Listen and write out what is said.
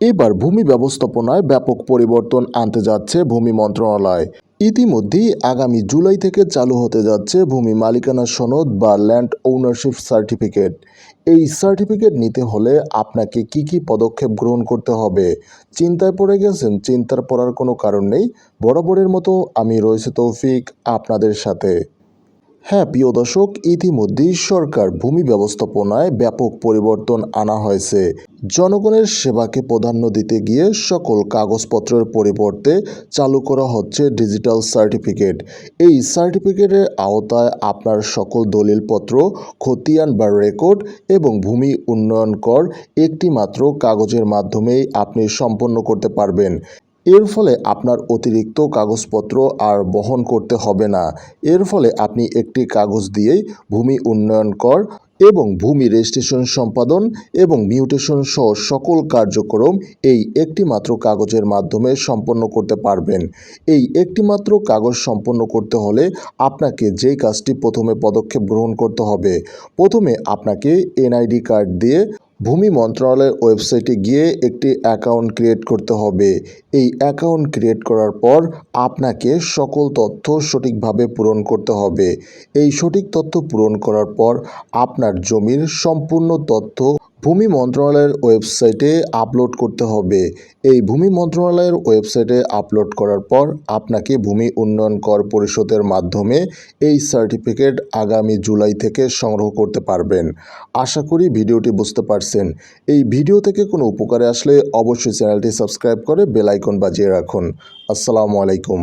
এবার ভূমি ব্যবস্থাপনায় ব্যাপক পরিবর্তন আনতে যাচ্ছে ভূমি মন্ত্রণালয়। ইতিমধ্যেই আগামী জুলাই থেকে চালু হতে যাচ্ছে ভূমি মালিকানা সনদ বা ল্যান্ড ওনারশিপ সার্টিফিকেট। এই সার্টিফিকেট নিতে হলে আপনাকে কি কি পদক্ষেপ গ্রহণ করতে হবে? চিন্তায় পড়ে গেছেন? চিন্তার পড়ার কোনো কারণ নেই? বরাবরের মতো আমি রয়েছে তৌফিক আপনাদের সাথে। হ্যাঁ প্রিয় দর্শক ইতিমধ্যেই সরকার ভূমি ব্যবস্থাপনায় ব্যাপক পরিবর্তন আনা হয়েছে। জনগণের সেবাকে প্রাধান্য দিতে গিয়ে সকল কাগজপত্রের পরিবর্তে চালু করা হচ্ছে ডিজিটাল সার্টিফিকেট। এই সার্টিফিকেটের আওতায় আপনার সকল দলিলপত্র, খতিয়ান বা রেকর্ড এবং ভূমি উন্নয়ন কর একটি মাত্র কাগজের মাধ্যমেই আপনি সম্পন্ন করতে পারবেন। এর ফলে আপনার অতিরিক্ত কাগজপত্র আর বহন করতে হবে না। এর ফলে আপনি একটি কাগজ দিয়েই ভূমি উন্নয়ন কর এবং ভূমি রেজিস্ট্রেশন সম্পাদন এবং মিউটেশন সহ সকল কার্যক্রম এই একটিমাত্র কাগজের মাধ্যমে সম্পন্ন করতে পারবেন। এই একটিমাত্র কাগজ সম্পন্ন করতে হলে আপনাকে যেই কাজটি প্রথমে পদক্ষেপ গ্রহণ করতে হবে, প্রথমে আপনাকে এনআইডি কার্ড দিয়ে ভূমি মন্ত্রণালয়ের ওয়েবসাইটে গিয়ে একটি অ্যাকাউন্ট ক্রিয়েট করতে হবে। এই অ্যাকাউন্ট ক্রিয়েট করার পর আপনাকে সকল তথ্য সঠিকভাবে পূরণ করতে হবে। এই সঠিক তথ্য পূরণ করার পর আপনার জমির সম্পূর্ণ তথ্য ভূমি মন্ত্রণালয়ের ওয়েবসাইটে আপলোড করতে হবে। এই ভূমি মন্ত্রণালয়ের ওয়েবসাইটে আপলোড করার পর আপনাকে ভূমি উন্নয়ন কর পরিষদের মাধ্যমে এই সার্টিফিকেট আগামী জুলাই থেকে সংগ্রহ করতে পারবেন। আশা করি ভিডিওটি বুঝতে পারছেন। এই ভিডিও থেকে কোনো উপকারে আসলে অবশ্যই চ্যানেলটি সাবস্ক্রাইব করে বেলাইকন বাজিয়ে রাখুন। আসসালামু আলাইকুম।